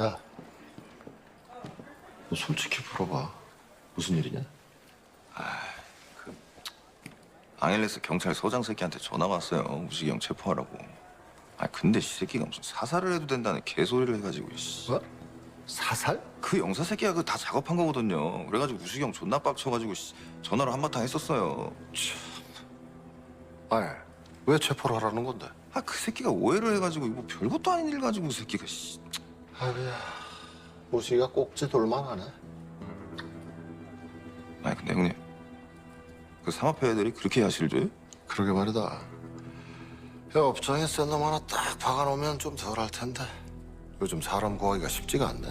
야, 너 솔직히 물어봐. 무슨 일이냐? 앙헬레스 경찰서장 새끼한테 전화 왔어요. 우식이 형 체포하라고. 아 근데 이 새끼가 무슨 사살을 해도 된다는 개소리를 해가지고 씨. 뭐? 사살? 그 영사 새끼가 그다 작업한 거거든요. 그래가지고 우식이 형 존나 빡쳐가지고 씨, 전화로 한바탕 했었어요. 아니, 왜 체포를 하라는 건데? 아 그 새끼가 오해를 해가지고 이거 별것도 아닌 일 가지고 그 새끼가 씨. 아이고야, 무시가 꼭지 돌만 하네. 아니 근데 형님 그 사마페 애들이 그렇게 줘요? 그러게 말이다. 야, 업장에 센 놈 하나 딱 박아놓으면 좀 덜 할 텐데. 요즘 사람 구하기가 쉽지가 않네.